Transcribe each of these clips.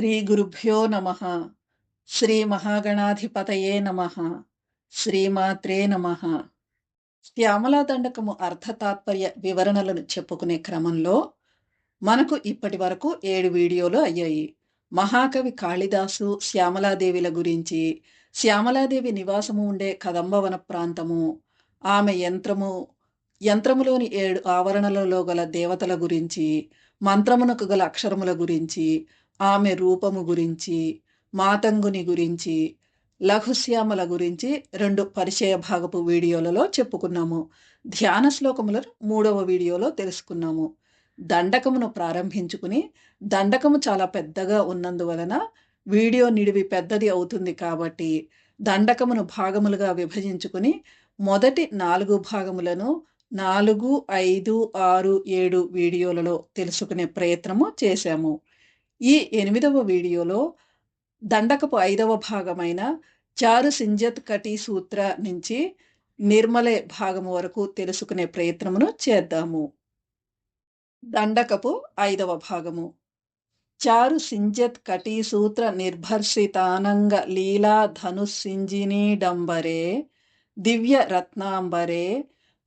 శ్రీ గురుభ్యో నమ. శ్రీ మహాగణాధిపతయే నమ. శ్రీమాత్రే నమ. శ్యామలా దండకము అర్థతాత్పర్య వివరణలను చెప్పుకునే క్రమంలో మనకు ఇప్పటి వరకు ఏడు వీడియోలు అయ్యాయి. మహాకవి కాళిదాసు శ్యామలాదేవిల గురించి శ్యామలాదేవి నివాసము ఉండే కదంబవన ప్రాంతము ఆమె యంత్రము యంత్రములోని ఏడు ఆవరణలలో గల దేవతల గురించి మంత్రమునకు గల అక్షరముల గురించి ఆమె రూపము గురించి మాతంగుని గురించి లఘుశ్యామల గురించి రెండు పరిచయ భాగపు వీడియోలలో చెప్పుకున్నాము. ధ్యాన శ్లోకములను మూడవ వీడియోలో తెలుసుకున్నాము. దండకమును ప్రారంభించుకుని దండకము చాలా పెద్దగా ఉన్నందువలన వీడియో నిడివి పెద్దది అవుతుంది కాబట్టి దండకమును భాగములుగా విభజించుకుని మొదటి నాలుగు భాగములను నాలుగు ఐదు ఆరు ఏడు వీడియోలలో తెలుసుకునే ప్రయత్నము చేశాము. ఈ ఎనిమిదవ వీడియోలో దండకపు ఐదవ భాగమైన చారు సింజత్ కటి సూత్ర నుంచి నిర్మలే భాగము వరకు తెలుసుకునే ప్రయత్నమును చేద్దాము. దండకపు ఐదవ భాగము. చారు సింజత్ కటి సూత్ర నిర్భర్షితానంగ లీలా ధనుసింజినీ డంబరే దివ్య రత్నాంబరే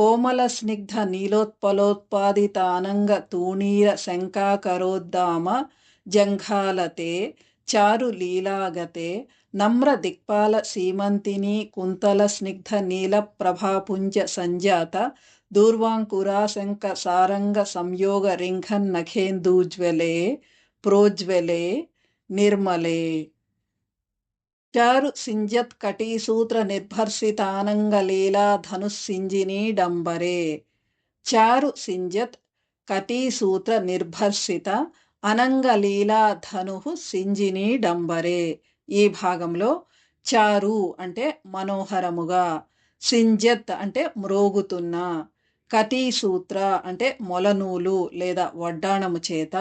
కోమల స్నిగ్ధ నీలోత్పలోత్పాదితానంగ తూణీర శంకాకరోద్దామ జంఘాలతే చారు లీలాగతే నమ్ర దిక్పాల సీమంతిని కుంతల స్నిగ్ధ నీల ప్రభాపుంజ సంజాత దూర్వాంకురాశంక సారంగ సంయోగ రింఘన్ నఖేందూజ్వలే ప్రోజ్వలే నిర్మలే చారు సింజత్ కటీసూత్ర నిర్భర్షితానంగలీలా ధనుస్సింజినీ డంబరే. చారు సింజత్ కటీసూత్ర నిర్భర్షిత అనంగలీలా ధను సింజినీ డంబరే. ఈ భాగంలో చారు అంటే మనోహరముగా సింజత్ అంటే మ్రోగుతున్న కటీసూత్ర అంటే మొలనూలు లేదా వడ్డాణము చేత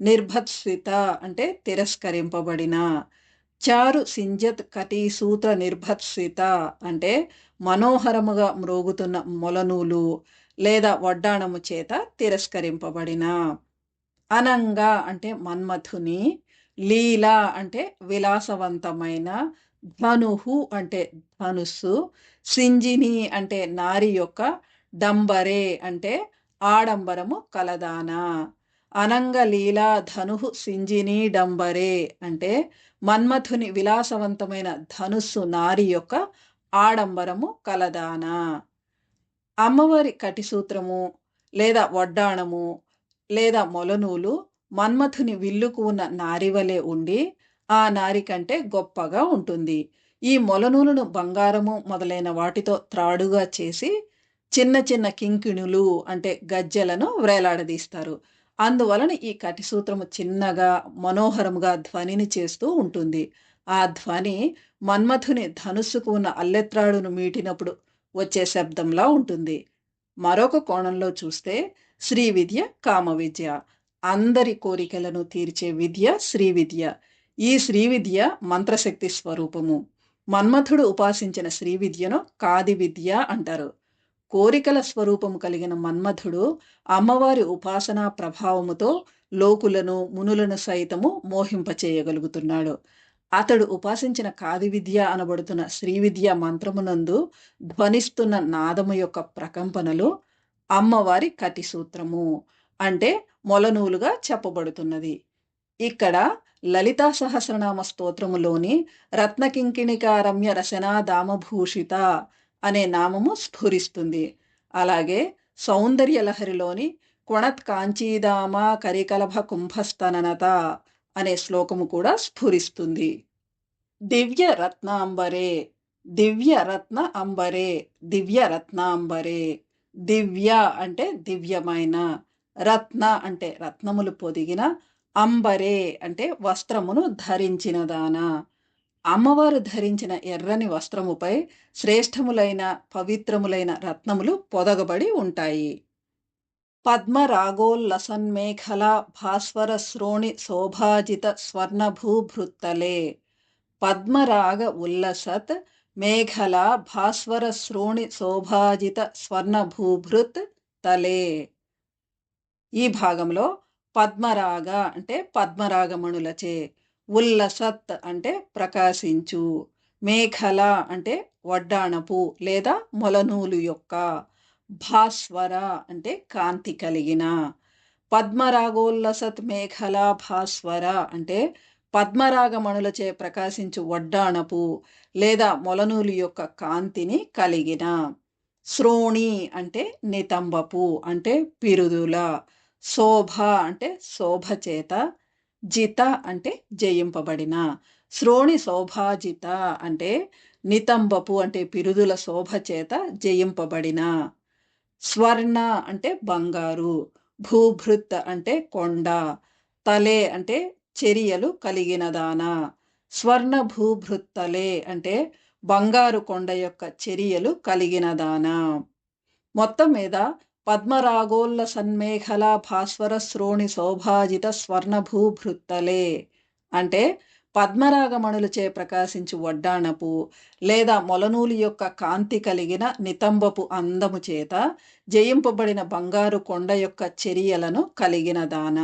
నిర్భత్సిత అంటే తిరస్కరింపబడిన చారు సింజత్ కటీసూత నిర్భత్సిత అంటే మనోహరముగా మ్రోగుతున్న మొలనూలు లేదా వడ్డాణము చేత తిరస్కరింపబడిన. అనంగా అంటే మన్మథుని. లీల అంటే విలాసవంతమైన. ధనుహు అంటే ధనుస్సు. సింజిని అంటే నారి యొక్క డంబరే అంటే ఆడంబరము కలదానా. అనంగ లీలా ధనుహు సింజిని డంబరే అంటే మన్మథుని విలాసవంతమైన ధనుస్సు నారి యొక్క ఆడంబరము కలదానా. అమ్మవారి కటిసూత్రము లేదా వడ్డాణము లేదా మొలనూలు మన్మథుని విల్లుకు ఉన్న నారివలే ఉండి ఆ నారి కంటే గొప్పగా ఉంటుంది. ఈ మొలనూలును బంగారము మొదలైన వాటితో త్రాడుగా చేసి చిన్న చిన్న కింకిణులు అంటే గజ్జెలను వ్రేలాడదీస్తారు అందువలన ఈ కటిసూత్రము చిన్నగా మనోహరముగా ధ్వనిని చేస్తూ ఉంటుంది. ఆ ధ్వని మన్మథుని ధనుస్సుకు ఉన్న అల్లెత్రాడును మీటినప్పుడు వచ్చే శబ్దంలా ఉంటుంది. మరొక కోణంలో చూస్తే శ్రీ విద్య కామ విద్య. అందరి కోరికలను తీర్చే విద్య శ్రీ విద్య. ఈ శ్రీ విద్య మంత్రశక్తి స్వరూపము. మన్మథుడు ఉపాసించిన శ్రీ విద్యను కాది విద్య అంటారు. కోరికల స్వరూపము కలిగిన మన్మథుడు అమ్మవారి ఉపాసనా ప్రభావముతో లోకులను మునులను సైతము మోహింపచేయగలుగుతున్నాడు. అతడు ఉపాసించిన కాది విద్య అనబడుతున్న శ్రీ విద్య మంత్రమునందు ధ్వనిస్తున్న నాదము యొక్క ప్రకంపనలు అమ్మవారి కటి సూత్రము అంటే మొలనూలుగా చెప్పబడుతున్నది. ఇక్కడ లలితా సహస్రనామ స్తోత్రములోని రత్నకింకిణికారమ్య రసనా దామభూషిత అనే నామము స్ఫురిస్తుంది. అలాగే సౌందర్య లహరిలోని కొణత్ కాంచీదామ కరికలభ కుంభస్తననత అనే శ్లోకము కూడా స్ఫురిస్తుంది. దివ్య రత్నాంబరే దివ్య రత్న అంబరే దివ్య రత్నాంబరే దివ్య అంటే దివ్యమైన రత్న అంటే రత్నములు పొదిగిన అంబరే అంటే వస్త్రమును ధరించిన దాన. అమ్మవారు ధరించిన ఎర్రని వస్త్రముపై శ్రేష్టములైన పవిత్రములైన రత్నములు పొదగబడి ఉంటాయి. పద్మరాగోల్లసన్మేఖల భాస్వర శ్రోణి శోభాజిత స్వర్ణభూభృత్తలే. పద్మరాగ ఉల్లసత్ మేఘల భాస్వర శ్రోణి శోభాజిత స్వర్ణభూభృత్ తలే ఈ భాగంలో పద్మరాగ అంటే పద్మరాగమణులచే. ఉల్లసత్ అంటే ప్రకాశించు మేఖల అంటే వడ్డాణపు లేదా మొలనూలు యొక్క భాస్వర అంటే కాంతి కలిగిన పద్మరాగోల్లసత్ మేఖల భాస్వర అంటే పద్మరాగమణులచే ప్రకాశించు వడ్డాణపు లేదా మొలనూలు యొక్క కాంతిని కలిగిన శ్రోణి అంటే నితంబపు అంటే పిరుదుల శోభ అంటే శోభ చేత జిత అంటే జయింపబడిన. శ్రోణి శోభాజిత అంటే నితంబపు అంటే పిరుదుల శోభ చేత జయింపబడిన. స్వర్ణ అంటే బంగారు. భూభృత్ అంటే కొండ. తలే అంటే చర్యలు కలిగిన దాన. స్వర్ణ భూభృత్తలే అంటే బంగారు కొండ యొక్క చర్యలు కలిగిన దాన. మొత్తం మీద పద్మరాగోల్ల సన్మేఖల భాస్వర శ్రోణి శోభాజిత స్వర్ణభూభృత్తలే అంటే పద్మరాగమణులచే ప్రకాశించు వడ్డాణపు లేదా మొలనూలు యొక్క కాంతి కలిగిన నితంబపు అందము చేత జయింపబడిన బంగారు కొండ యొక్క చర్యలను కలిగిన దాన.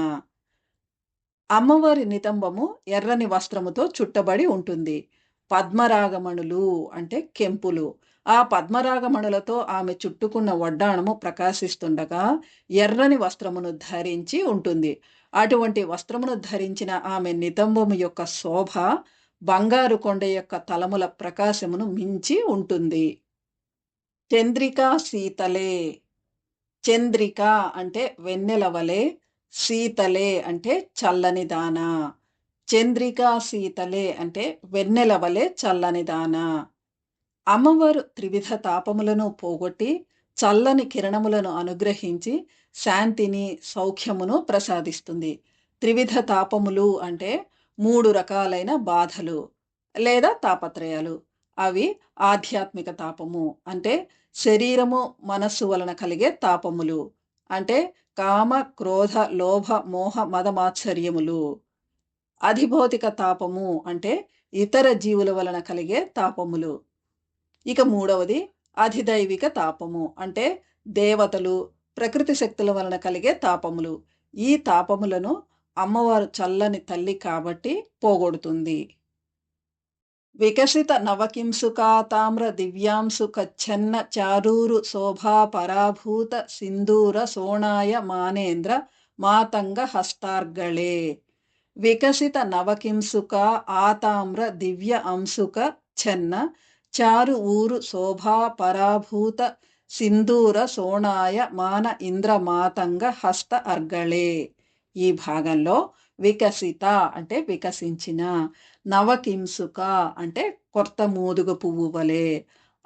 అమ్మవారి నితంబము ఎర్రని వస్త్రముతో చుట్టబడి ఉంటుంది. పద్మరాగమణులు అంటే కెంపులు. ఆ పద్మరాగమణులతో ఆమె చుట్టుకున్న వడ్డాణము ప్రకాశిస్తుండగా ఎర్రని వస్త్రమును ధరించి ఉంటుంది. అటువంటి వస్త్రమును ధరించిన ఆమె నితంబము యొక్క శోభ బంగారు కొండ యొక్క తలముల ప్రకాశమును మించి ఉంటుంది. చంద్రికా శీతలే. చంద్రిక అంటే వెన్నెల వలే శీతలే అంటే చల్లని దాన. చంద్రికా శీతలే అంటే వెన్నెల వలె చల్లని దాన. అమ్మవారు త్రివిధ తాపములను పోగొట్టి చల్లని కిరణములను అనుగ్రహించి శాంతిని సౌఖ్యమును ప్రసాదిస్తుంది. త్రివిధ తాపములు అంటే మూడు రకాలైన బాధలు లేదా తాపత్రయాలు. అవి ఆధ్యాత్మిక తాపము అంటే శరీరము మనస్సు వలన కలిగే తాపములు అంటే కామ క్రోధ లోభ మోహ మదమాశ్చర్యములు అధిభౌతిక తాపము అంటే ఇతర జీవుల వలన కలిగే తాపములు. ఇక మూడవది అధిదైవిక తాపము. అంటే దేవతలు ప్రకృతి శక్తుల వలన కలిగే తాపములు. ఈ తాపములను అమ్మవారు చల్లని తల్లి కాబట్టి పోగొడుతుంది. వికసిత నవకింసుకా తామ్ర దివ్యాంసు కచ్చన్న చారూరు శోభా పరాభూత సింధూర సోణాయ మానేంద్ర మాతంగ హస్తార్గళే. వికసిత నవకింసుక ఆతామ్ర దివ్య అంశుక చెన్న చారు ఊరు శోభా పరాభూత సింధూర సోణాయ మాన ఇంద్ర మాతంగ హస్త అర్గళే. ఈ భాగంలో వికసిత అంటే వికసించిన నవకింసుక అంటే కొత్త మూదుగు పువ్వు వలె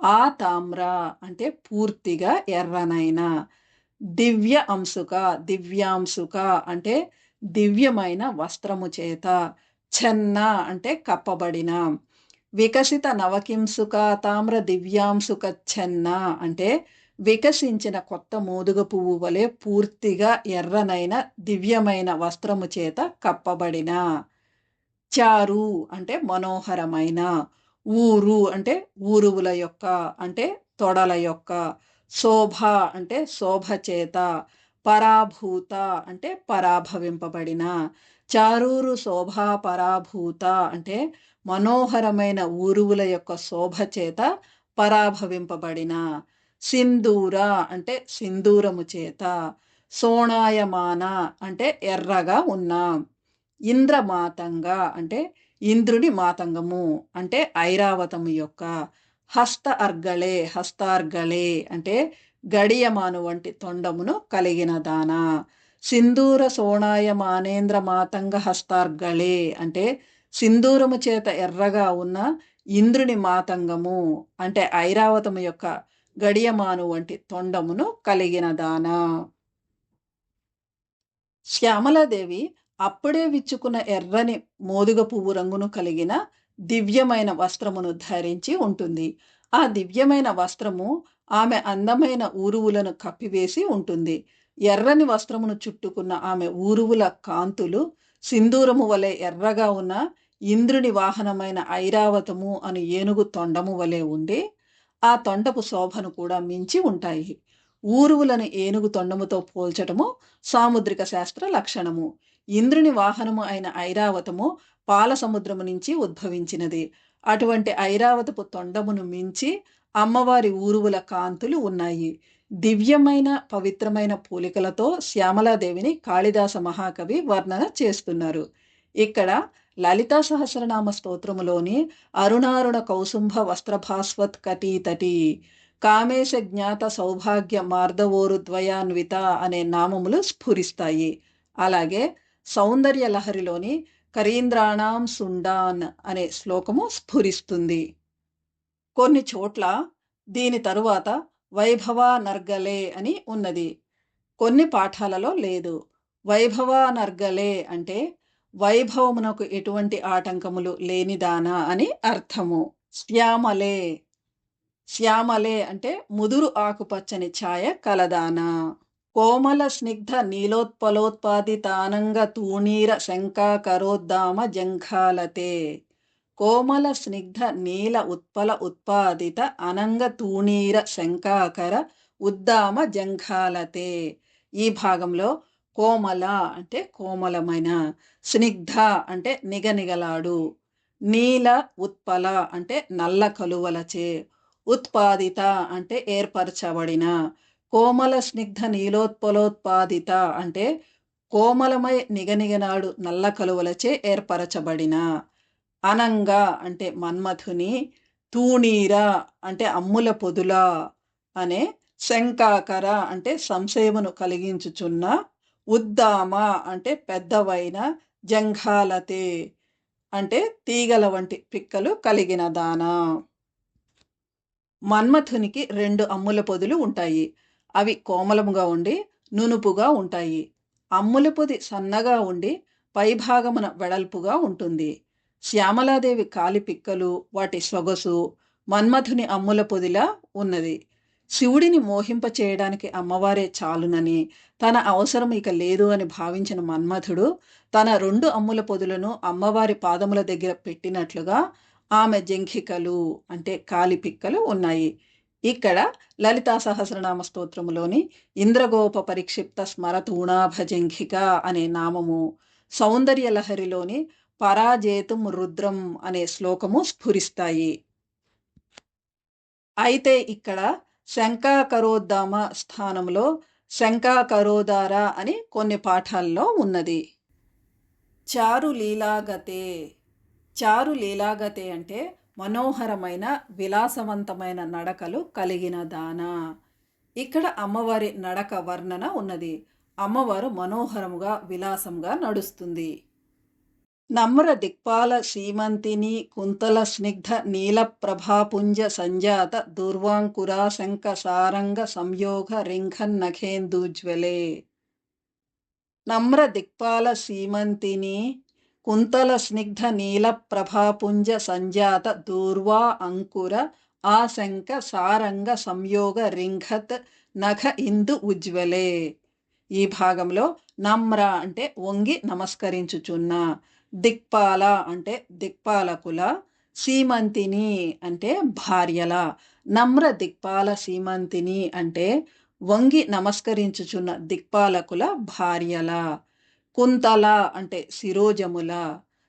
ఆ తామ్ర అంటే పూర్తిగా ఎర్రనైన దివ్య అంశుక దివ్యాంశుక అంటే దివ్యమైన వస్త్రము చేత చెన్న అంటే కప్పబడిన వికసిత నవకింసుక తామ్ర దివ్యాంశుక చెన్న అంటే వికసించిన కొత్త మోదుగ పువ్వు వలె పూర్తిగా ఎర్రనైన దివ్యమైన వస్త్రము చేత కప్పబడిన. చారు అంటే మనోహరమైన. ఊరు అంటే ఊరువుల యొక్క అంటే తొడల యొక్క. శోభ అంటే శోభ చేత. పరాభూత అంటే పరాభవింపబడిన. చారూరు శోభా పరాభూత అంటే మనోహరమైన ఊరువుల యొక్క శోభ చేత పరాభవింపబడిన సింధూర అంటే సింధూరము చేత సోణాయమాన అంటే ఎర్రగా ఉన్న ఇంద్రమాతంగ అంటే ఇంద్రుని మాతంగము అంటే ఐరావతము యొక్క హస్త అర్గళే హస్తార్గళే అంటే గడియమాను వంటి తొండమును కలిగిన దాన. సింధూర సోణాయ మానేంద్ర మాతంగ హస్తార్గళే అంటే సింధూరము చేత ఎర్రగా ఉన్న ఇంద్రుని మాతంగము అంటే ఐరావతము యొక్క గడియమాను వంటి తొండమును కలిగిన దాన. శ్యామలాదేవి అప్పుడే విచ్చుకున్న ఎర్రని మోదుగ పువ్వు రంగును కలిగిన దివ్యమైన వస్త్రమును ధరించి ఉంటుంది. ఆ దివ్యమైన వస్త్రము ఆమె అందమైన ఊరువులను కప్పివేసి ఉంటుంది. ఎర్రని వస్త్రమును చుట్టుకున్న ఆమె ఊరువుల కాంతులు సింధూరము వలె ఎర్రగా ఉన్న ఇంద్రుని వాహనమైన ఐరావతము అని ఏనుగు తొండము వలె ఉండి ఆ తొండపు శోభను కూడా మించి ఉంటాయి. ఊరువులను ఏనుగు తొండముతో పోల్చటము సాముద్రిక శాస్త్ర లక్షణము. ఇంద్రుని వాహనము అయిన ఐరావతము పాల సముద్రము నుంచి ఉద్భవించినది. అటువంటి ఐరావతపు తొండమును మించి అమ్మవారి ఊరువుల కాంతులు ఉన్నాయి. దివ్యమైన పవిత్రమైన పోలికలతో శ్యామలాదేవిని కాళిదాస మహాకవి వర్ణన చేస్తున్నారు. ఇక్కడ లలితా సహస్రనామ స్తోత్రములోని అరుణారుణ కౌసుంభ వస్త్రభాస్వత్ కటీతటి. కామేశ జ్ఞాత సౌభాగ్య మార్దవోరు ద్వయాన్విత అనే నామములు స్ఫురిస్తాయి. అలాగే సౌందర్య లహరిలోని కరీంద్రాణం సుండాన్ అనే శ్లోకము స్ఫురిస్తుంది. కొన్ని చోట్ల దీని తరువాత వైభవ నర్గలే అని ఉన్నది. కొన్ని పాఠాలలో లేదు. వైభవ నర్గలే అంటే వైభవమునకు ఎటువంటి ఆటంకములు లేనిదానా అని అర్థము. శ్యామలే. శ్యామలే అంటే ముదురు ఆకుపచ్చని ఛాయ కలదానా. కోమల స్నిగ్ధ నీలోత్పలోత్పాదితానంగ తూణీర శంకాకరోద్దామ జంఘాలతే. కోమల స్నిగ్ధ నీల ఉత్పల ఉత్పాదిత అనంగ తూణీర శంకాకర ఉద్దామ జంఘాలతే. ఈ భాగంలో కోమల అంటే కోమలమైన స్నిగ్ధ అంటే నిగనిగలాడు నీల ఉత్పల అంటే నల్ల కలువలచే ఉత్పాదిత అంటే ఏర్పరచబడిన కోమల స్నిగ్ధ నీలోత్పలోత్పాదిత అంటే కోమలమై నిగనిగనాడు నల్ల కలువలచే ఏర్పరచబడిన అనంగ అంటే మన్మథుని తూణీర అంటే అమ్ముల పొదుల అనే శంకాకర అంటే సంశయమును కలిగించుచున్న ఉద్దామ అంటే పెద్దవైన జంఘాలతే. అంటే తీగల వంటి పిక్కలు కలిగిన దాన. మన్మథునికి రెండు అమ్ముల పొదులు ఉంటాయి. అవి కోమలముగా ఉండి నునుపుగా ఉంటాయి. అమ్ముల పొది సన్నగా ఉండి పైభాగమున వెడల్పుగా ఉంటుంది. శ్యామలాదేవి కాలి పిక్కలు వాటి సొగసు మన్మథుని అమ్ముల పొదిలా ఉన్నది. శివుడిని మోహింప చేయడానికి అమ్మవారే చాలునని తన అవసరం ఇక లేదు అని భావించిన మన్మథుడు తన రెండు అమ్ముల పొదులను అమ్మవారి పాదముల దగ్గర పెట్టినట్లుగా ఆమె జంఘికలు అంటే కాలి పిక్కలు ఉన్నాయి. ఇక్కడ లలితా సహస్రనామ స్తోత్రములోని ఇంద్రగోప పరిక్షిప్త స్మరతూణాభజంఘిక అనే నామము సౌందర్య లహరిలోని పరాజేతుం రుద్రం అనే శ్లోకము స్ఫురిస్తాయి. అయితే ఇక్కడ శంకాకరోద్దామ స్థానంలో శంకాకరోదార అని కొన్ని పాఠాల్లో ఉన్నది. చారు లీలాగతే చారు లీలాగతే అంటే మనోహరమైన విలాసవంతమైన నడకలు కలిగిన దాన. ఇక్కడ అమ్మవారి నడక వర్ణన ఉన్నది. అమ్మవారు మనోహరముగా విలాసంగా నడుస్తుంది. నమ్ర దిక్పాల సీమంతిని కుంతల స్నిగ్ధ నీలప్రభాపుంజ సంజాత దుర్వాంకురా శంక సారంగ సంయోగ రింఘన్నఖేందూజ్వలే నమ్ర దిక్పాల సీమంతిని కుంతల స్నిగ్ధ నీలప్రభాపుంజ సంజాత దూర్వా అంకుర ఆశంక సారంగ సంయోగ రింఘత్ నఖ ఇందు ఉజ్వలే. ఈ భాగంలో నమ్ర అంటే వంగి నమస్కరించుచున్న దిక్పాల అంటే దిక్పాలకుల సీమంతిని అంటే భార్యల నమ్ర దిక్పాల సీమంతిని అంటే వంగి నమస్కరించుచున్న దిక్పాలకుల భార్యల కుంతల అంటే శిరోజముల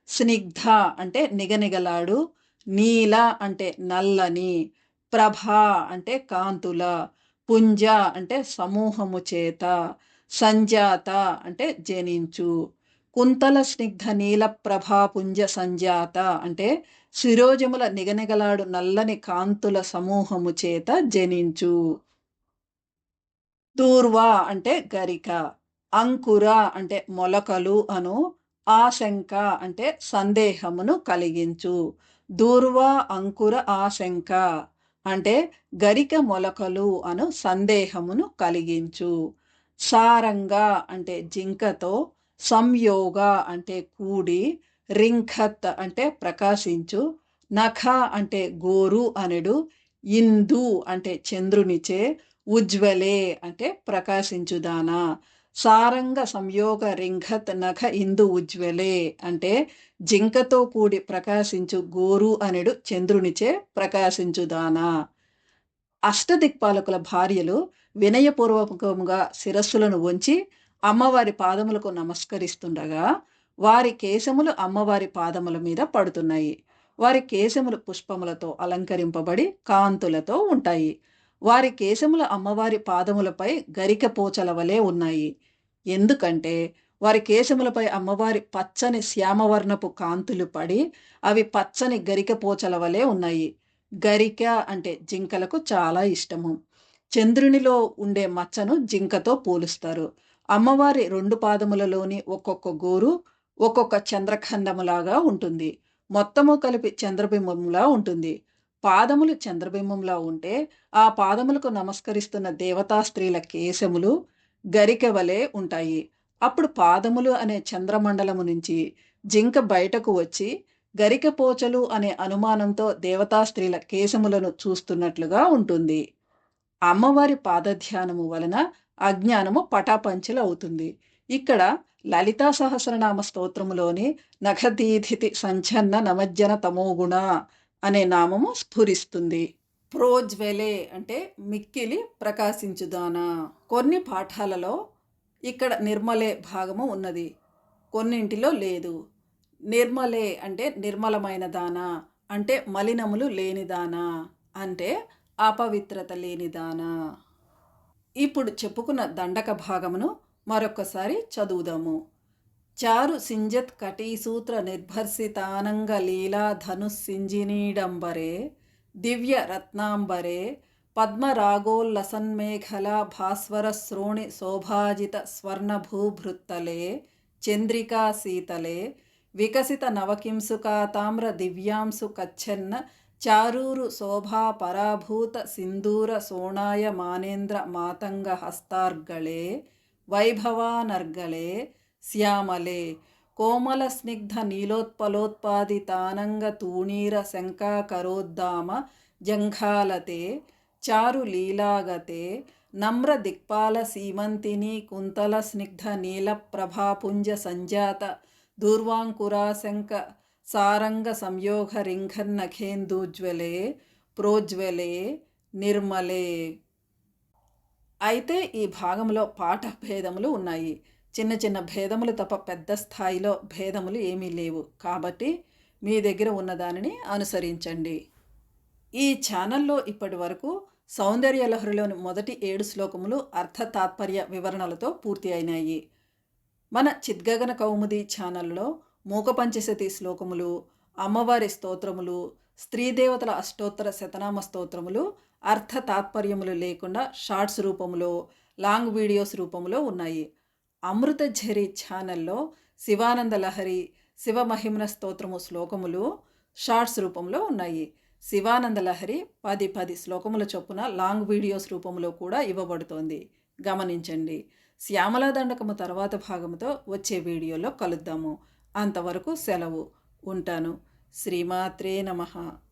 స్నిగ్ధ అంటే నిగనిగలాడు నీల అంటే నల్లని ప్రభ అంటే కాంతుల పుంజ అంటే సమూహము చేత సంజాత అంటే జనించు కుంతల స్నిగ్ధ నీల ప్రభా పుంజ సంజాత అంటే శిరోజముల నిగనిగలాడు నల్లని కాంతుల సమూహము చేత జనించు. దూర్వా అంటే గరిక అంకుర అంటే మొలకలు అను ఆశంక అంటే సందేహమును కలిగించు. దూర్వ అంకుర ఆశంక అంటే గరిక మొలకలు అను సందేహమును కలిగించు. సారంగా అంటే జింకతో సంయోగ అంటే కూడి రింఖత్ అంటే ప్రకాశించు నఖ అంటే గోరు అనెడు ఇందు అంటే చంద్రునిచే ఉజ్వలే అంటే ప్రకాశించుదానా. సారంగ సంయోగ రింఘత్ నఖ ఇందు ఉజ్వలే అంటే జింకతో కూడి ప్రకాశించు గోరు అనడు చంద్రునిచే ప్రకాశించుదానా. అష్టదిక్పాలకుల భార్యలు వినయపూర్వకముగా శిరస్సులను వంచి అమ్మవారి పాదములకు నమస్కరిస్తుండగా వారి కేశములు అమ్మవారి పాదముల మీద పడుతున్నాయి. వారి కేశములు పుష్పములతో అలంకరింపబడి కాంతులతో ఉంటాయి. వారి కేశముల అమ్మవారి పాదములపై గరిక పోచల వలె ఉన్నాయి. ఎందుకంటే వారి కేశములపై అమ్మవారి పచ్చని శ్యామవర్ణపు కాంతులు పడి అవి పచ్చని గరిక పోచల వలె ఉన్నాయి. గరిక అంటే జింకలకు చాలా ఇష్టము. చంద్రునిలో ఉండే మచ్చను జింకతో పోలుస్తారు. అమ్మవారి రెండు పాదములలోని ఒక్కొక్క గోరు ఒక్కొక్క చంద్రఖండములాగా ఉంటుంది. మొత్తము కలిపి చంద్రబింబంలా ఉంటుంది. పాదములు చంద్రబింబంలా ఉంటే ఆ పాదములకు నమస్కరిస్తున్న దేవతా స్త్రీల కేశములు గరిక వలె ఉంటాయి. అప్పుడు పాదములు అనే చంద్రమండలము నుంచి జింక బయటకు వచ్చి గరిక పోచలు అనే అనుమానంతో దేవతా స్త్రీల కేశములను చూస్తున్నట్లుగా ఉంటుంది. అమ్మవారి పాదధ్యానము వలన అజ్ఞానము పటాపంచలు అవుతుంది ఇక్కడ లలితా సహస్రనామ స్తోత్రములోని నఖదీధితి సంచన్న నమజ్జన తమోగుణ అనే నామము స్ఫురిస్తుంది. ప్రోజ్వెలే అంటే మిక్కిలి ప్రకాశించుదానా. కొన్ని పాఠాలలో ఇక్కడ నిర్మలే భాగము ఉన్నది. కొన్నింటిలో లేదు. నిర్మలే అంటే నిర్మలమైన దానా అంటే మలినములు లేనిదానా. అంటే అపవిత్రత లేనిదానా. ఇప్పుడు చెప్పుకున్న దండక భాగమును మరొకసారి చదువుదాము. చారు సింజత్ కటీసూత్ర నిర్భర్సితానంగ లీలా ధనుస్సింజినీడంబరే దివ్య రత్నాంబరే పద్మరాగోల్లసన్మేఖలా భాస్వర శ్రోణి శోభాజిత స్వర్ణభూభృత్తలే చంద్రికా సీతలే వికసిత నవకింసుకా తామ్ర దివ్యాంసు కచ్చెన్న చారూరు శోభా పరాభూత సింధూర సోణాయ మానేంద్ర మాతంగ హస్తార్గళే వైభవానర్గళే శ్యామలే కోమల స్నిగ్ధ నీలోత్పలోత్పాదితానంగ తూణీర శంకాకరోద్దామ జంఘాలతే చారు లీలాగతే నమ్ర దిక్పాల సీమంతిని కుంతల స్నిగ్ధ నీల ప్రభాపుంజ సంజాత దూర్వాంకురాశంక సారంగ సంయోగ రింఘన్నఖేందూజ్వలే ప్రోజ్వలే నిర్మలే. అయితే ఈ భాగంలో పాఠ భేదములు ఉన్నాయి. చిన్న చిన్న భేదములు తప్ప పెద్ద స్థాయిలో భేదములు ఏమీ లేవు. కాబట్టి మీ దగ్గర ఉన్నదానిని అనుసరించండి. ఈ ఛానల్లో ఇప్పటి వరకు సౌందర్యలహరిలోని మొదటి ఏడు శ్లోకములు అర్థ తాత్పర్య వివరణలతో పూర్తి అయినాయి. మన చిద్గగన కౌముది ఛానల్లో మూకపంచశతి శ్లోకములు అమ్మవారి స్తోత్రములు స్త్రీదేవతల అష్టోత్తర శతనామ స్తోత్రములు అర్థ తాత్పర్యములు లేకుండా షార్ట్స్ రూపంలో లాంగ్ వీడియోస్ రూపంలో ఉన్నాయి. అమృత ఝరి ఛానల్లో శివానంద లహరి శివమహిమన స్తోత్రము శ్లోకములు షార్ట్స్ రూపంలో ఉన్నాయి. శివానంద లహరి పది పది శ్లోకముల చొప్పున లాంగ్ వీడియోస్ రూపంలో కూడా ఇవ్వబడుతోంది. గమనించండి. శ్యామలా దండకము తర్వాత భాగముతో వచ్చే వీడియోలో కలుద్దాము. అంతవరకు సెలవు ఉంటాను. శ్రీమాత్రే నమః.